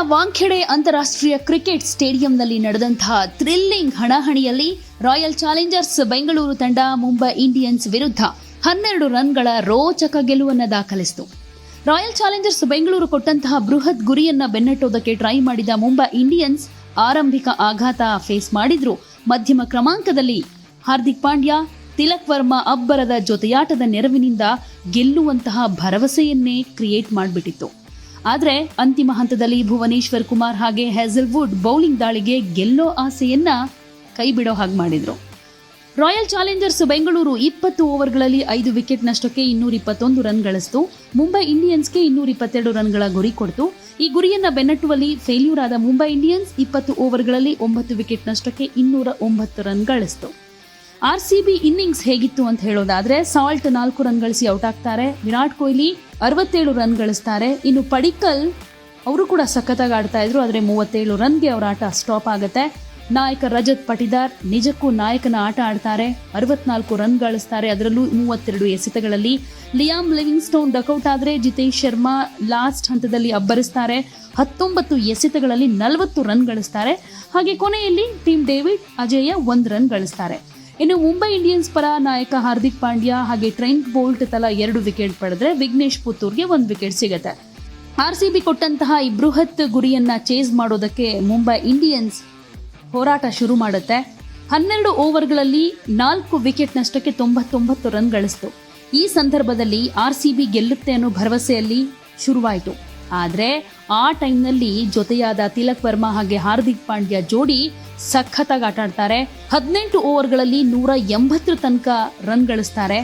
ವಾಂಖೆಡೆ ಅಂತಾರಾಷ್ಟ್ರೀಯ ಕ್ರಿಕೆಟ್ ಸ್ಟೇಡಿಯಂನಲ್ಲಿ ನಡೆದಂತಹ ಥ್ರಿಲ್ಲಿಂಗ್ ಹಣಾಹಣಿಯಲ್ಲಿ ರಾಯಲ್ ಚಾಲೆಂಜರ್ಸ್ ಬೆಂಗಳೂರು ತಂಡ ಮುಂಬೈ ಇಂಡಿಯನ್ಸ್ ವಿರುದ್ಧ ಹನ್ನೆರಡು ರನ್ಗಳ ರೋಚಕ ಗೆಲುವನ್ನು ದಾಖಲಿಸಿತು. ರಾಯಲ್ ಚಾಲೆಂಜರ್ಸ್ ಬೆಂಗಳೂರು ಕೊಟ್ಟಂತಹ ಬೃಹತ್ ಗುರಿಯನ್ನ ಬೆನ್ನಟ್ಟೋದಕ್ಕೆ ಟ್ರೈ ಮಾಡಿದ ಮುಂಬೈ ಇಂಡಿಯನ್ಸ್ ಆರಂಭಿಕ ಆಘಾತ ಫೇಸ್ ಮಾಡಿದ್ರು. ಮಧ್ಯಮ ಕ್ರಮಾಂಕದಲ್ಲಿ ಹಾರ್ದಿಕ್ ಪಾಂಡ್ಯ, ತಿಲಕ್ ವರ್ಮಾ ಅಬ್ಬರದ ಜೊತೆಯಾಟದ ನೆರವಿನಿಂದ ಗೆಲ್ಲುವಂತಹ ಭರವಸೆಯನ್ನೇ ಕ್ರಿಯೇಟ್ ಮಾಡಿಬಿಟ್ಟಿತ್ತು. ಆದರೆ ಅಂತಿಮ ಹಂತದಲ್ಲಿ ಭುವನೇಶ್ವರ್ ಕುಮಾರ್ ಹಾಗೆ ಹೆಸಲ್ವುಡ್ ಬೌಲಿಂಗ್ ದಾಳಿಗೆ ಗೆಲ್ಲೋ ಆಸೆಯನ್ನ ಕೈ ಬಿಡೋ ಹಾಗೆ ಮಾಡಿದ್ರು. ರಾಯಲ್ ಚಾಲೆಂಜರ್ಸ್ ಬೆಂಗಳೂರು ಇಪ್ಪತ್ತು ಓವರ್ಗಳಲ್ಲಿ ಐದು ವಿಕೆಟ್ ನಷ್ಟಕ್ಕೆ ಇನ್ನೂರ ಇಪ್ಪತ್ತೊಂದು ರನ್ ಗಳಿಸಿತು. ಮುಂಬೈ ಇಂಡಿಯನ್ಸ್ಗೆ ಇನ್ನೂರ ಇಪ್ಪತ್ತೆರಡು ರನ್ಗಳ ಗುರಿ ಕೊಡ್ತು. ಈ ಗುರಿಯನ್ನ ಬೆನ್ನಟ್ಟುವಲ್ಲಿ ಫೇಲ್ಯೂರ್ ಆದ ಮುಂಬೈ ಇಂಡಿಯನ್ಸ್ ಇಪ್ಪತ್ತು ಓವರ್ಗಳಲ್ಲಿ ಒಂಬತ್ತು ವಿಕೆಟ್ ನಷ್ಟಕ್ಕೆ ಇನ್ನೂರ ಒಂಬತ್ತು ರನ್ ಗಳಿಸಿತು. ಆರ್ ಸಿ ಬಿ ಇನ್ನಿಂಗ್ಸ್ ಹೇಗಿತ್ತು ಅಂತ ಹೇಳೋದಾದ್ರೆ ಸಾಲ್ಟ್ ನಾಲ್ಕು ರನ್ ಗಳಿಸಿ ಔಟ್ ಆಗ್ತಾರೆ. ವಿರಾಟ್ ಕೊಹ್ಲಿ ಅರವತ್ತೇಳು ರನ್ ಗಳಿಸ್ತಾರೆ. ಇನ್ನು ಪಡಿಕಲ್, ಅವರು ಕೂಡ ಸಖತ್ತಾಗಿ ಆಡ್ತಾ ಇದ್ರು. ಆದರೆ ಮೂವತ್ತೇಳು ರನ್ಗೆ ಅವರ ಆಟ ಸ್ಟಾಪ್ ಆಗುತ್ತೆ. ನಾಯಕ ರಜತ್ ಪಟಿದಾರ್ ನಿಜಕ್ಕೂ ನಾಯಕನ ಆಟ ಆಡ್ತಾರೆ. ಅರವತ್ನಾಲ್ಕು ರನ್ ಗಳಿಸ್ತಾರೆ. ಅದರಲ್ಲೂ ಮೂವತ್ತೆರಡು ಎಸೆತಗಳಲ್ಲಿ. ಲಿಯಾಮ್ ಲಿವಿಂಗ್ಸ್ಟೋನ್ ಡಕೌಟ್ ಆದರೆ ಜಿತೇಶ್ ಶರ್ಮಾ ಲಾಸ್ಟ್ ಹಂತದಲ್ಲಿ ಅಬ್ಬರಿಸ್ತಾರೆ. ಹತ್ತೊಂಬತ್ತು ಎಸೆತಗಳಲ್ಲಿ ನಲವತ್ತು ರನ್ ಗಳಿಸ್ತಾರೆ. ಹಾಗೆ ಕೊನೆಯಲ್ಲಿ ಟೀಮ್ ಡೇವಿಡ್ ಅಜೇಯ ಒಂದು ರನ್ ಗಳಿಸ್ತಾರೆ. ಇನ್ನು ಮುಂಬೈ ಇಂಡಿಯನ್ಸ್ ಪರ ನಾಯಕ ಹಾರ್ದಿಕ್ ಪಾಂಡ್ಯ ಹಾಗೆ ಟ್ರೆಂಟ್ ಬೋಲ್ಟ್ ತಲಾ ಎರಡು ವಿಕೆಟ್ ಪಡೆದ್ರೆ ವಿಘ್ನೇಶ್ ಪುತ್ತೂರ್ಗೆ ಒಂದು ವಿಕೆಟ್ ಸಿಗುತ್ತೆ. ಆರ್ ಸಿ ಬಿ ಕೊಟ್ಟಂತಹ ಈ ಬೃಹತ್ ಗುರಿಯನ್ನ ಚೇಸ್ ಮಾಡೋದಕ್ಕೆ ಮುಂಬೈ ಇಂಡಿಯನ್ಸ್ ಹೋರಾಟ ಶುರು ಮಾಡುತ್ತೆ. ಹನ್ನೆರಡು ಓವರ್ಗಳಲ್ಲಿ ನಾಲ್ಕು ವಿಕೆಟ್ ನಷ್ಟಕ್ಕೆ ತೊಂಬತ್ತೊಂಬತ್ತು ರನ್ ಗಳಿಸ್ತು. ಈ ಸಂದರ್ಭದಲ್ಲಿ ಆರ್ ಸಿ ಬಿ ಗೆಲ್ಲುತ್ತೆ ಅನ್ನೋ ಭರವಸೆಯಲ್ಲಿ ಶುರುವಾಯಿತು. ಆದರೆ ಆ ಟೈಮ್ನಲ್ಲಿ ಜೊತೆಯಾದ ತಿಲಕ್ ವರ್ಮಾ ಹಾಗೆ ಹಾರ್ದಿಕ್ ಪಾಂಡ್ಯ ಜೋಡಿ ಸಖತ್ತಾಗಿ ಆಟ ಆಡ್ತಾರೆ. ಹದಿನೆಂಟು ಓವರ್ಗಳಲ್ಲಿ ನೂರ ಎಂಬತ್ತರ ತನಕ ರನ್ ಗಳಿಸ್ತಾರೆ.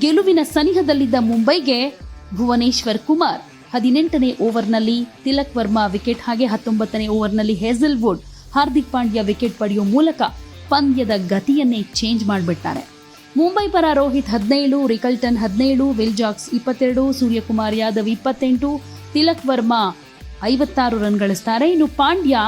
ಗೆಲುವಿನ ಸನಿಹದಲ್ಲಿದ್ದ ಮುಂಬೈಗೆ ಭುವನೇಶ್ವರ್ ಕುಮಾರ್ ಹದಿನೆಂಟನೇ ಓವರ್ನಲ್ಲಿ ತಿಲಕ್ ವರ್ಮಾ ವಿಕೆಟ್ ಹಾಗೆ ಹತ್ತೊಂಬತ್ತನೇ ಓವರ್ನಲ್ಲಿ ಹೇಸಲ್ವುಡ್ ಹಾರ್ದಿಕ್ ಪಾಂಡ್ಯ ವಿಕೆಟ್ ಪಡೆಯುವ ಮೂಲಕ ಪಂದ್ಯದ ಗತಿಯನ್ನೇ ಚೇಂಜ್ ಮಾಡಿಬಿಟ್ಟಾರೆ. ಮುಂಬೈ ಪರ ರೋಹಿತ್ ಹದಿನೇಳು, ರಿಕಲ್ಟನ್ ಹದಿನೇಳು ವಿಲ್ಜಾಕ್ಸ್ ಇಪ್ಪತ್ತೆರಡು, ಸೂರ್ಯಕುಮಾರ್ ಯಾದವ್ ಇಪ್ಪತ್ತೆಂಟು, ತಿಲಕ್ ವರ್ಮಾ ಐವತ್ತಾರು ರನ್ ಗಳಿಸ್ತಾರೆ. ಇನ್ನು ಪಾಂಡ್ಯ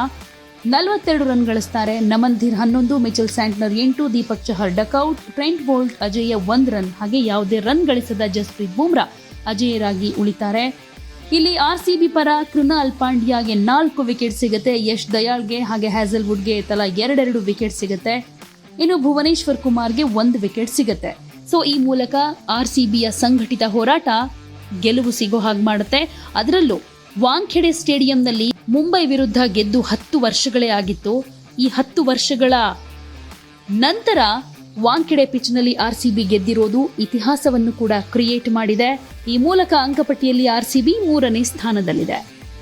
ನಲವತ್ತೆರಡು ರನ್ ಗಳಿಸ್ತಾರೆ ನಮನ್ಧೀರ್ ಹನ್ನೊಂದು, ಮಿಚಲ್ ಸ್ಯಾಂಟ್ನರ್ ಎಂಟು, Deepak Chahar duck out Trent Boult ಅಜಯ್ಯ ಒಂದ್ ರನ್. ಹಾಗೆ ಯಾವುದೇ ರನ್ ಗಳಿಸದ ಜಸ್ಪ್ರೀತ್ ಬುಮ್ರಾ ಅಜೇಯರಾಗಿ ಉಳಿತಾರೆ. ಇಲ್ಲಿ ಆರ್ ಸಿ ಬಿ ಪರ ಕೃಣಾಲ್ ಪಾಂಡ್ಯಾಗೆ ನಾಲ್ಕು ವಿಕೆಟ್ ಸಿಗುತ್ತೆ. ಯಶ್ ದಯಾಳ್ಗೆ ಹಾಗೆ ಹ್ಯಾಸಲ್ವುಡ್ಗೆ ತಲಾ ಎರಡೆರಡು ವಿಕೆಟ್ ಸಿಗುತ್ತೆ. ಇನ್ನು ಭುವನೇಶ್ವರ್ ಕುಮಾರ್ಗೆ ಒಂದು ವಿಕೆಟ್ ಸಿಗುತ್ತೆ. ಸೊ, ಈ ಮೂಲಕ ಆರ್ ಸಿ ಬಿಯ ಸಂಘಟಿತ ಹೋರಾಟ ಗೆಲುವು ಸಿಗೋ ಹಾಗೆ ಮಾಡುತ್ತೆ. ಅದರಲ್ಲೂ ವಾಂಖೆಡೆ ಸ್ಟೇಡಿಯಂನಲ್ಲಿ ಮುಂಬೈ ವಿರುದ್ಧ ಗೆದ್ದು ಹತ್ತು ವರ್ಷಗಳೇ ಆಗಿತ್ತು. ಈ ಹತ್ತು ವರ್ಷಗಳ ನಂತರ ವಾಂಖೆಡೆ ಪಿಚ್ನಲ್ಲಿ ಆರ್ ಸಿಬಿ ಗೆದ್ದಿರೋದು ಇತಿಹಾಸವನ್ನು ಕೂಡ ಕ್ರಿಯೇಟ್ ಮಾಡಿದೆ. ಈ ಮೂಲಕ ಅಂಕಪಟ್ಟಿಯಲ್ಲಿ ಆರ್ ಸಿಬಿ ಮೂರನೇ ಸ್ಥಾನದಲ್ಲಿದೆ.